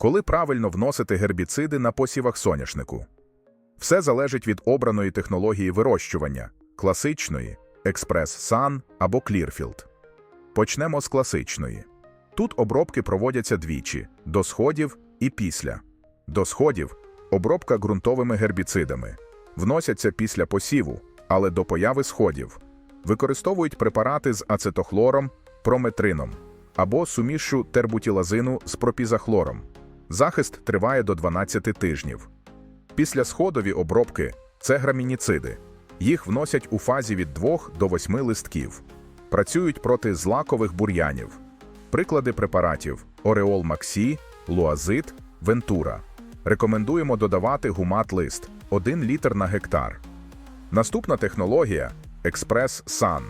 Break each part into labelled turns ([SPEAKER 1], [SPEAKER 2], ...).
[SPEAKER 1] Коли правильно вносити гербіциди на посівах соняшнику? Все залежить від обраної технології вирощування класичної, експрес-сан або клірфілд. Почнемо з класичної. Тут обробки проводяться двічі до сходів і після. До сходів обробка ґрунтовими гербіцидами. Вносяться після посіву, але до появи сходів. Використовують препарати з ацетохлором, прометрином або сумішшу тербутілазину з пропізахлором. Захист триває до 12 тижнів. Після сходові обробки це грамініциди. Їх вносять у фазі від 2 до 8 листків. Працюють проти злакових бур'янів. Приклади препаратів Ореол Максі, Луазит, Вентура. Рекомендуємо додавати гумат-лист 1 літр на гектар. Наступна технологія Експрес Сан.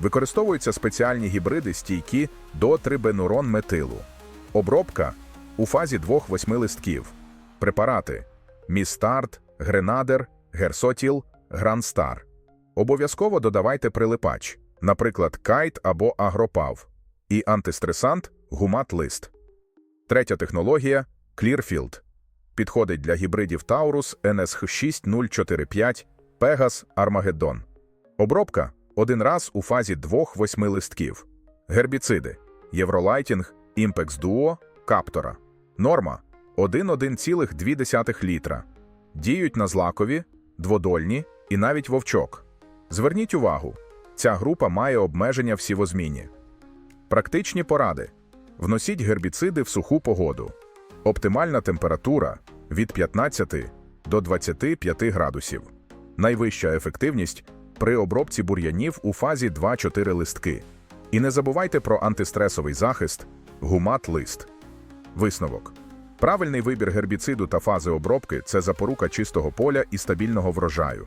[SPEAKER 1] Використовуються спеціальні гібриди стійкі до трибенурон метилу. Обробка у фазі 2-8 листків. Препарати Містарт, Гренадер, Герсотіл, Гранстар. Обов'язково додавайте прилипач, наприклад, кайт або агропав, і антистресант гумат-лист. Третя технологія Clearfield. Підходить для гібридів Taurus NSH6045, Pegas, Armageddon. Обробка один раз у фазі 2-8 листків. Гербіциди Євролайтінг, Impex Duo, Каптора. Норма 1,1,2 літра. Діють на злакові, дводольні і навіть вовчок. Зверніть увагу, ця група має обмеження в сівозміні. Практичні поради. Вносіть гербіциди в суху погоду. Оптимальна температура від 15 до 25 градусів. Найвища ефективність при обробці бур'янів у фазі 2-4 листки. І не забувайте про антистресовий захист гумат-лист. Висновок. Правильний вибір гербіциду та фази обробки це запорука чистого поля і стабільного врожаю.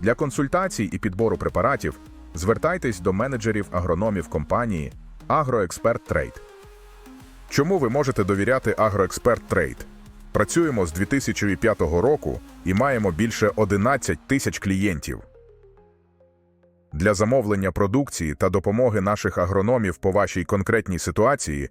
[SPEAKER 1] Для консультацій і підбору препаратів звертайтесь до менеджерів агрономів компанії Агроексперт Трейд. Чому ви можете довіряти Агроексперт Трейд? Працюємо з 2005 року і маємо більше 11 тисяч клієнтів. Для замовлення продукції та допомоги наших агрономів по вашій конкретній ситуації